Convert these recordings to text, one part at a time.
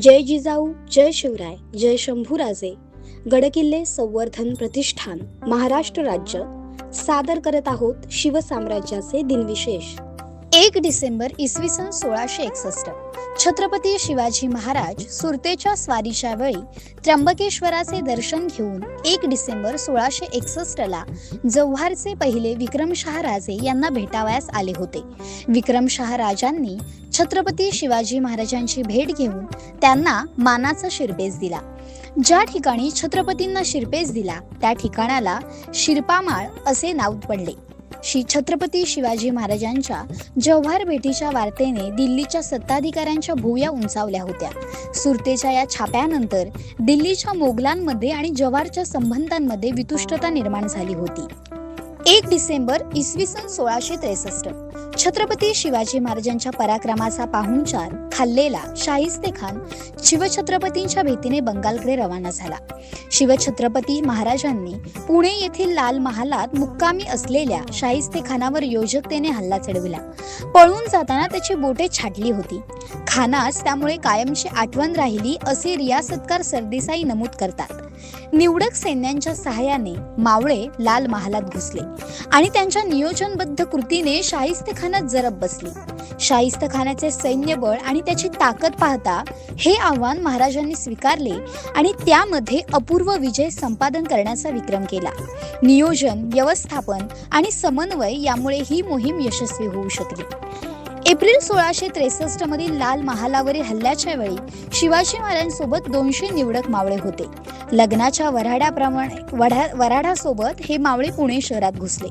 जय जिजाऊ जय शिवराय जय शंभूराजे. गडकिल्ले संवर्धन प्रतिष्ठान महाराष्ट्र राज्य. सादर करत आहोत शिवसाम्राज्याचे दिनविशेष. एक डिसेंबर इसवी सन सोळाशे एकसष्ट. छत्रपती शिवाजी महाराज सुरतेच्या स्वारीच्या वेळी त्र्यंबकेश्वराचे दर्शन घेऊन एक डिसेंबर सोळाशे एकसष्ट ला जव्हारचे पहिले विक्रमशहा राजे यांना भेटावयास आले होते. विक्रमशहा राजांनी छत्रपती शिवाजी महाराजांची भेट घेऊन त्यांना मानाचा शिरपेस दिला. ज्या ठिकाणी छत्रपतींना शिरपेस दिला त्या ठिकाणाला शिरपामाळ असे नाव पडले. श्री छत्रपती शिवाजी महाराजांच्या जव्हार भेटीच्या वार्तेने दिल्लीच्या सत्ताधिकाऱ्यांच्या भुया उंचावल्या होत्या. सुरतेच्या या छाप्यानंतर दिल्लीच्या मोगलांमध्ये आणि जव्हारच्या संबंधांमध्ये वितुष्टता निर्माण झाली होती. एक डिसेंबर इसवी सन सोळाशे त्रेसष्ट. छत्रपती शिवाजी महाराजांच्या पराक्रमाचा पाहुणचार खाल्लेला शाहिस्ते खान शिवछत्रपतींच्या भीतीने बंगालकडे रवाना झाला. शिवछत्रपती महाराजांनी पुणे येथील लाल महालात मुक्कामी असलेल्या शाहिस्ते खानावर योजकतेने हल्ला चढविला. पळून जाताना त्याची बोटे छाटली होती. खानास त्यामुळे कायमची आठवण राहिली असे रियासतकार सरदेसाई नमूद करतात. निवडक सैन्यांच्या सहाय्याने मावळे लाल महालात घुसले आणि त्यांच्या नियोजनबद्ध कृतीने शाहिस्ते खानात जरब बसली. शाहिस्त खानाचे सैन्यबळ आणि त्याची ताकद पाहता हे आव्हान महाराजांनी स्वीकारले आणि त्यामध्ये अपूर्व विजय संपादन करण्याचा विक्रम केला. नियोजन व्यवस्थापन आणि समन्वय यामुळे ही मोहीम यशस्वी होऊ शकली. एप्रिल सोळाशे त्रेसष्ट मधील लाल महालावरील हल्ल्याच्या वेळी शिवाजी महाराजांसोबत दोनशे निवडक मावळे होते. लग्नाच्या वऱ्हाड्याप्रमाणे वढा वऱ्हाडासोबत हे मावळे पुणे शहरात घुसले.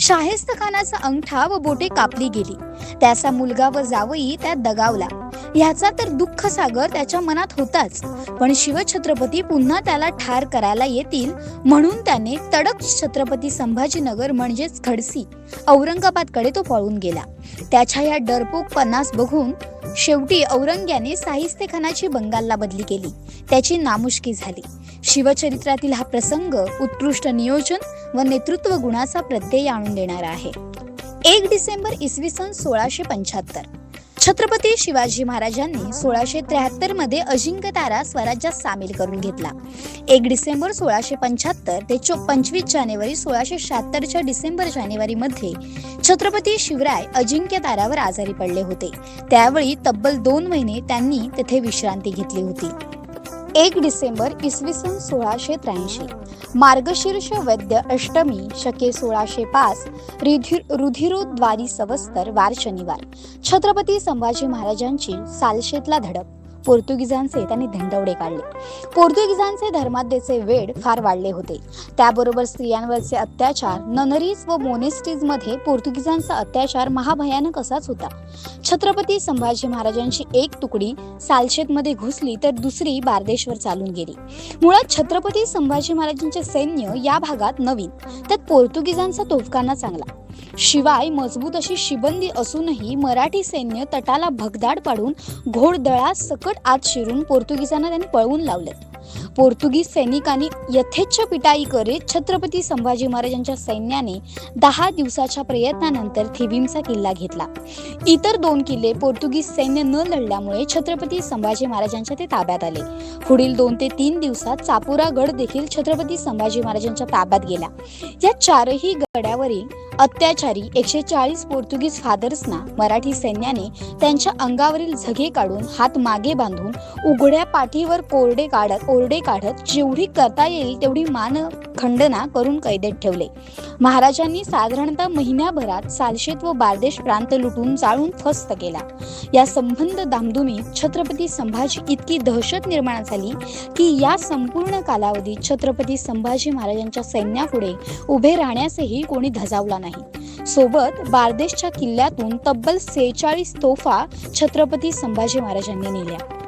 शाहिस्त खानाचा अंगठा व बोटे कापली गेली. त्याचा मुलगा व जावई त्यात दगावला. ह्याचा तर दुःख सागर त्याच्या मनात होताच. पण शिवछत्रपती पुन्हा त्याला ठार करायला येतील म्हणून त्याने तडक छत्रपती संभाजीनगर म्हणजेच खडसी औरंगाबादकडे तो पळून गेला. त्याच्या या डरपोक पन्नास बघून शेवटी औरंग्याने साहिस्ते खानाची बंगालला बदली केली. त्याची नामुष्की झाली. शिवचरित्रातील हा प्रसंग उत्कृष्ट नियोजन व नेतृत्व गुणाचा प्रत्यय आणून देणारा आहे. एक डिसेंबर इसवी सन सोळाशे पंच्याहत्तर. छत्रपती शिवाजी महाराजांनी सोळाशे त्र्याहत्तरमध्ये अजिंक्य तारा स्वराज्यात सामील करून घेतला. एक डिसेंबर सोळाशे पंच्याहत्तर ते चो पंचवीस जानेवारी सोळाशे शहात्तरच्या डिसेंबर जानेवारी मध्ये छत्रपती शिवराय अजिंक्य तारावर आजारी पडले होते. त्यावेळी तब्बल दोन महिने त्यांनी तेथे विश्रांती घेतली होती. एक डिसेंबर इसवी सन सोळाशे त्र्याऐंशी. मार्गशीर्ष वैद्य अष्टमी शके सोळाशे पाच. रुधिरोद्वारी सवस्तर वार शनिवार. छत्रपती संभाजी महाराजांची सालशेतला धडक. पोर्तुगीजांचे त्यांनी धंडवडे काढले. पोर्तुगीजांचे धर्माध्येचे वेड फार वाढले होते. त्याबरोबर स्त्रियांवरचे अत्याचार ननरीज व मोनेस्टीजमध्ये पोर्तुगीजांचा अत्याचार महाभयानक असाच होता. छत्रपती संभाजी महाराजांची एक तुकडी सालशेतमध्ये घुसली तर दुसरी बारदेशवर चालून गेली. मुळात छत्रपती संभाजी महाराजांचे सैन्य या भागात नवीन. त्यात पोर्तुगीजांचा तोफखाना चांगला. शिवाय मजबूत अशी शिबंदी असूनही मराठी सैन्य तटाला भगदाड पाडून घोडदळा सकट आत शिरून पोर्तुगीजांना त्यांनी पळवून लावले पोर्तुगीज सैनिकांनी यथेच्छ पिटाई करीत छत्रपती संभाजी महाराजांच्या सैन्याने दहा दिवसाच्या प्रयत्नानंतर थिबीमचा किल्ला घेतला. इतर दोन किल्ले पोर्तुगीज सैन्य न लढल्यामुळे छत्रपती संभाजी महाराजांच्या ते ताब्यात आले. पुढील दोन ते तीन दिवसात चापुरा गड देखील छत्रपती संभाजी महाराजांच्या ताब्यात गेला. या चारही गडावरील अत्याचारी एकशे चाळीस पोर्तुगीज फादर्सना मराठी सैन्याने त्यांच्या अंगावरील झगे काढून हात मागे बांधून उघड्या पाठीवर कोरडे काढत ओरडे काढत जेवढी करता येईल तेवढी मान खंडना करून कैदेत ठेवले. महाराजांनी साधारणतः महिन्याभरात सालशेत व बारदेश प्रांत लुटून जाळून फस्त केला. या संबंध दामधुमीत छत्रपती संभाजी इतकी दहशत निर्माण झाली की या संपूर्ण कालावधीत छत्रपती संभाजी महाराजांच्या सैन्यापुढे उभे राहण्यासही कोणी धजावला नाही. सोबत बारदेशच्या किल्ल्यातून तब्बल सेहेचाळीस तोफा छत्रपती संभाजी महाराजांनी नेल्या.